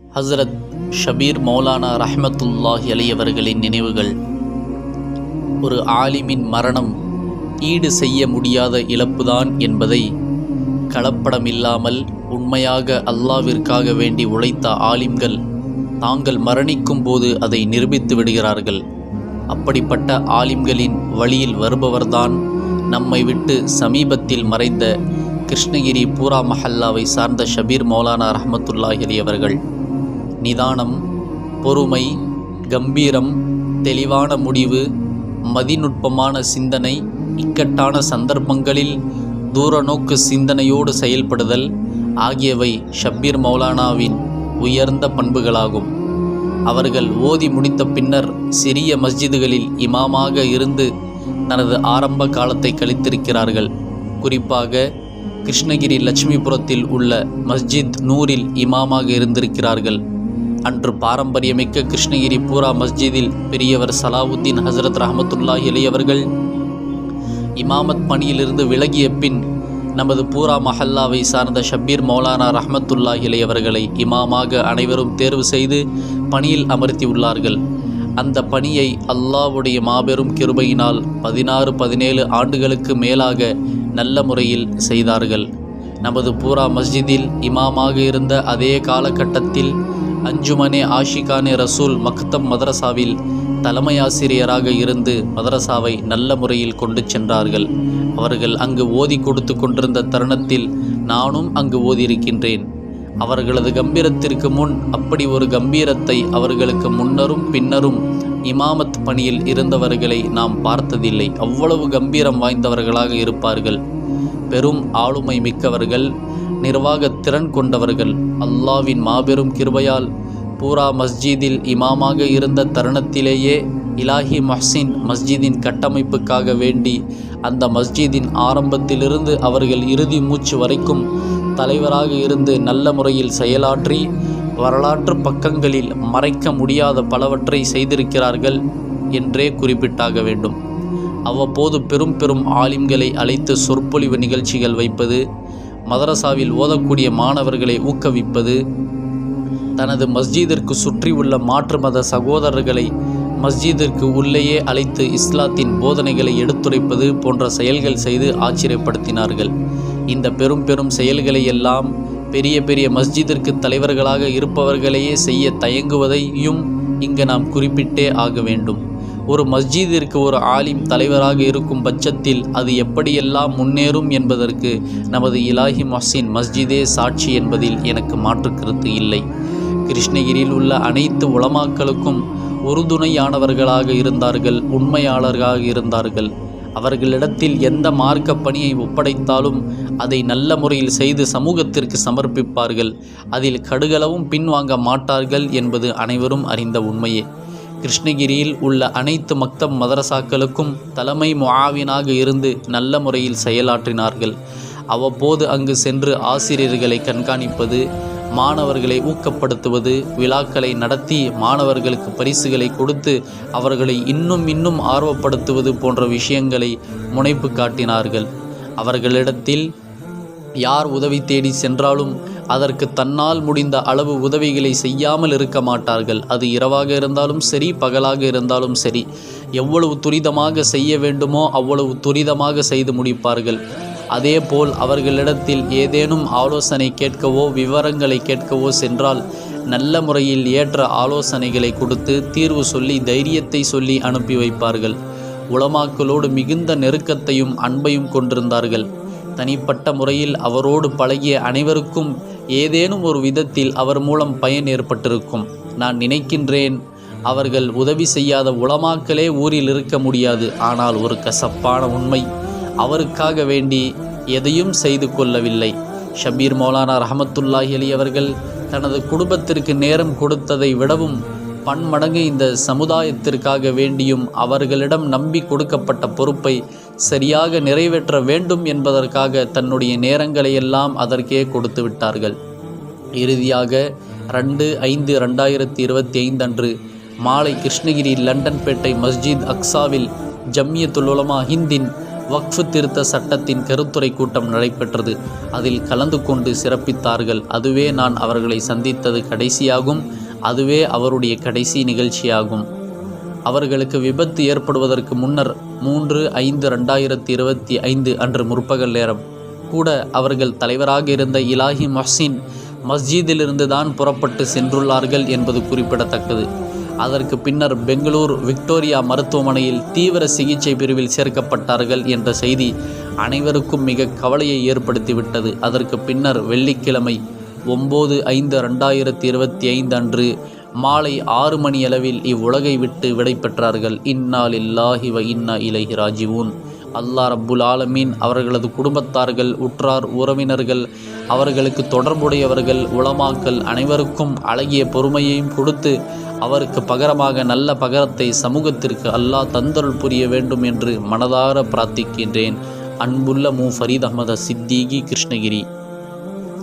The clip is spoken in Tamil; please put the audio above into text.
ஹசரத் ஷபீர் மௌலானா ரஹமத்துல்லாஹி அலியவர்களின் நினைவுகள். ஒரு ஆலிமின் மரணம் ஈடு செய்ய முடியாத இழப்புதான் என்பதை கலப்படமில்லாமல் உண்மையாக அல்லாவிற்காக வேண்டி உழைத்த ஆலிம்கள் தாங்கள் மரணிக்கும் போது அதை நிரூபித்து விடுகிறார்கள். அப்படிப்பட்ட ஆலிம்களின் வழியில் வருபவர்தான் நம்மை விட்டு சமீபத்தில் மறைந்த கிருஷ்ணகிரி பூரா மஹல்லாவை சார்ந்த ஷபீர் மௌலானா ரஹமத்துல்லாஹி அவர்கள் நிதானம் பொறுமை கம்பீரம் தெளிவான முடிவு மதிநுட்பமான சிந்தனை இக்கட்டான சந்தர்ப்பங்களில் தூரநோக்கு சிந்தனையோடு செயல்படுதல் ஆகியவை ஷப்பீர் மௌலானாவின் உயர்ந்த பண்புகளாகும். அவர்கள் ஓதி முடித்த பின்னர் சிறிய மஸ்ஜிதுகளில் இமாமாக இருந்து தனது ஆரம்ப காலத்தை கழித்திருக்கிறார்கள். குறிப்பாக கிருஷ்ணகிரி லட்சுமிபுரத்தில் உள்ள மஸ்ஜித் நூரில் இமாமாக இருந்திருக்கிறார்கள். அன்று பாரம்பரியமிக்க கிருஷ்ணகிரி பூரா மஸ்ஜிதில் பெரியவர் சலாவுத்தீன் ஹசரத் ரஹமத்துல்லா இளையவர்கள் இமாமத் பணியிலிருந்து விலகிய பின் நமது பூரா மஹல்லாவை சார்ந்த ஷபீர் மௌலானா ரஹமத்துல்லா இளையவர்களை இமாமாக அனைவரும் தேர்வு செய்து பணியில் அமர்த்தியுள்ளார்கள். அந்த பணியை அல்லாவுடைய மாபெரும் கிருபையினால் பதினாறு பதினேழு ஆண்டுகளுக்கு மேலாக நல்ல முறையில் செய்தார்கள். நமது பூரா மஸ்ஜிதில் இமாமாக இருந்த அதே காலகட்டத்தில் அஞ்சுமனே ஆஷிகானே ரசூல் மக்தம் மதரசாவில் தலைமையாசிரியராக இருந்து மதரசாவை நல்ல முறையில் கொண்டு சென்றார்கள். அவர்கள் அங்கு ஓதி கொடுத்து கொண்டிருந்த தருணத்தில் நானும் அங்கு ஓதியிருக்கின்றேன். அவர்களது கம்பீரத்திற்கு முன் அப்படி ஒரு கம்பீரத்தை அவர்களுக்கு முன்னரும் பின்னரும் இமாமத் பணியில் இருந்தவர்களை நாம் பார்த்ததில்லை. அவ்வளவு கம்பீரம் வாய்ந்தவர்களாக இருப்பார்கள். பெரும் ஆளுமை மிக்கவர்கள் நிர்வாக திறன் கொண்டவர்கள். அல்லாவின் மாபெரும் கிருபையால் பூரா மஸ்ஜிதில் இமாமாக இருந்த தருணத்திலேயே இலாஹி மஹ்சின் மஸ்ஜிதின் கட்டமைப்புக்காக வேண்டி அந்த மஸ்ஜிதின் ஆரம்பத்திலிருந்து அவர்கள் இறுதி மூச்சு வரைக்கும் தலைவராக இருந்து நல்ல முறையில் செயலாற்றி வரலாற்று பக்கங்களில் மறைக்க முடியாத பலவற்றை செய்திருக்கிறார்கள் என்றே குறிப்பிட்டாக வேண்டும். அவ்வப்போது பெரும் பெரும் ஆலிம்களை அழைத்து சொற்பொழிவு நிகழ்ச்சிகள் வைப்பது மதரசாவில் ஓதக்கூடிய மாணவர்களை ஊக்குவிப்பது தனது மஸ்ஜிதிற்கு சுற்றியுள்ள மாற்று மத சகோதரர்களை மஸ்ஜிதிற்கு உள்ளேயே அழைத்து இஸ்லாத்தின் போதனைகளை எடுத்துரைப்பது போன்ற செயல்கள் செய்து ஆச்சரியப்படுத்தினார்கள். இந்த பெரும் பெரும் செயல்களை எல்லாம் பெரிய பெரிய மஸ்ஜிதிற்கு தலைவர்களாக இருப்பவர்களையே செய்ய தயங்குவதையும் இங்கு நாம் குறிப்பிட்டே ஆக வேண்டும். ஒரு மஸ்ஜிதிற்கு ஒரு ஆலிம் தலைவராக இருக்கும் பட்சத்தில் அது எப்படியெல்லாம் முன்னேறும் என்பதற்கு நமது இலாஹி மொஹ்சின் மஸ்ஜிதே சாட்சி என்பதில் எனக்கு மாற்று கருத்து இல்லை. கிருஷ்ணகிரியில் உள்ள அனைத்து உளமாக்களுக்கும் உறுதுணையானவர்களாக இருந்தார்கள் உண்மையாளர்களாக இருந்தார்கள். அவர்களிடத்தில் எந்த மார்க்க பணியை ஒப்படைத்தாலும் அதை நல்ல முறையில் செய்து சமூகத்திற்கு சமர்ப்பிப்பார்கள். அதில் கடுகளவும் பின்வாங்க மாட்டார்கள் என்பது அனைவரும் அறிந்த உண்மையே. கிருஷ்ணகிரியில் உள்ள அனைத்து மக்தப் மதரசாக்களுக்கும் தலைமை முஆவினாக இருந்து நல்ல முறையில் செயலாற்றினார்கள். அவ்வப்போது அங்கு சென்று ஆசிரியர்களை கண்காணிப்பது மாணவர்களை ஊக்கப்படுத்துவது விழாக்களை நடத்தி மாணவர்களுக்கு பரிசுகளை கொடுத்து அவர்களை இன்னும் இன்னும் ஆர்வப்படுத்துவது போன்ற விஷயங்களை முனைப்பு காட்டினார்கள். அவர்களிடத்தில் யார் உதவி தேடி சென்றாலும் அதற்கு தன்னால் முடிந்த அளவு உதவிகளை செய்யாமல் இருக்க மாட்டார்கள். அது இரவாக இருந்தாலும் சரி பகலாக இருந்தாலும் சரி. எவ்வளவு துரிதமாக செய்ய வேண்டுமோ அவ்வளவு துரிதமாக செய்து முடிப்பார்கள். அதேபோல் அவர்களிடத்தில் ஏதேனும் ஆலோசனை கேட்கவோ விவரங்களை கேட்கவோ சென்றால் நல்ல முறையில் ஏற்ற ஆலோசனைகளை கொடுத்து தீர்வு சொல்லி தைரியத்தை சொல்லி அனுப்பி வைப்பார்கள். உளமாக்களோடு மிகுந்த நெருக்கத்தையும் அன்பையும் கொண்டிருந்தார்கள். தனிப்பட்ட முறையில் அவரோடு பழகிய அனைவருக்கும் ஏதேனும் ஒரு விதத்தில் அவர் மூலம் பயன் ஏற்பட்டிருக்கும். நான் நினைக்கின்றேன் அவர்கள் உதவி செய்யாத உளமாக்களே ஊரில் இருக்க முடியாது. ஆனால் ஒரு கசப்பான உண்மை அவருக்காக வேண்டி எதையும் செய்து கொள்ளவில்லை. ஷபீர் மௌலானா ரஹமத்துல்லாஹி அலி அவர்கள் தனது குடும்பத்திற்கு நேரம் கொடுத்ததை விடவும் பன்மடங்கு இந்த சமுதாயத்திற்காக வேண்டியும் அவர்களிடம் நம்பி கொடுக்கப்பட்ட பொறுப்பை சரியாக நிறைவேற்ற வேண்டும் என்பதற்காக தன்னுடைய நேரங்களையெல்லாம் அதற்கே கொடுத்து விட்டார்கள். இறுதியாக ரெண்டு ஐந்து ரெண்டாயிரத்தி இருபத்தி ஐந்து அன்று மாலை கிருஷ்ணகிரி லண்டன்பேட்டை மஸ்ஜித் அக்ஸாவில் ஜம்மியத்துல் ஹிந்தின் வக்ஃபு திருத்த சட்டத்தின் கருத்துரை கூட்டம் நடைபெற்றது. அதில் கலந்து கொண்டு சிறப்பித்தார்கள். அதுவே நான் அவர்களை சந்தித்தது கடைசியாகும். அதுவே அவருடைய கடைசி நிகழ்ச்சியாகும். அவர்களுக்கு விபத்து ஏற்படுவதற்கு முன்னர் மூன்று ஐந்து ரெண்டாயிரத்தி இருபத்தி ஐந்து அன்று முற்பகல் நேரம். கூட அவர்கள் தலைவராக இருந்த இலாஹி மொஹ்சின் மஸ்ஜிதிலிருந்து தான் புறப்பட்டு சென்றுள்ளார்கள் என்பது குறிப்பிடத்தக்கது. அதற்கு பின்னர் பெங்களூர் விக்டோரியா மருத்துவமனையில் தீவிர சிகிச்சை பிரிவில் சேர்க்கப்பட்டார்கள் என்ற செய்தி அனைவருக்கும் மிக கவலையை ஏற்படுத்திவிட்டது. அதற்கு பின்னர் வெள்ளிக்கிழமை ஒம்பது ஐந்து ரெண்டாயிரத்தி இருபத்தி ஐந்து அன்று மாலை ஆறு மணியளவில் இவ்வுலகை விட்டு விடைபெற்றார்கள் இந்நாள் இல்லாஹி வ இன்னா இலைஹி ராஜிவூன். அல்லாஹ் ரப்புல் ஆலமீன் அவர்களது குடும்பத்தார்கள் உற்றார் உறவினர்கள் அவர்களுக்கு தொடர்புடையவர்கள் உளமாக்கல் அனைவருக்கும் அழகிய பொறுமையையும் கொடுத்து அவருக்கு பகரமாக நல்ல பகரத்தை சமூகத்திற்கு அல்லாஹ் தந்தருள் புரிய வேண்டும் என்று மனதார பிரார்த்திக்கின்றேன். அன்புள்ள மு. ஃபரீத் அஹமது சித்திகி கிருஷ்ணகிரி.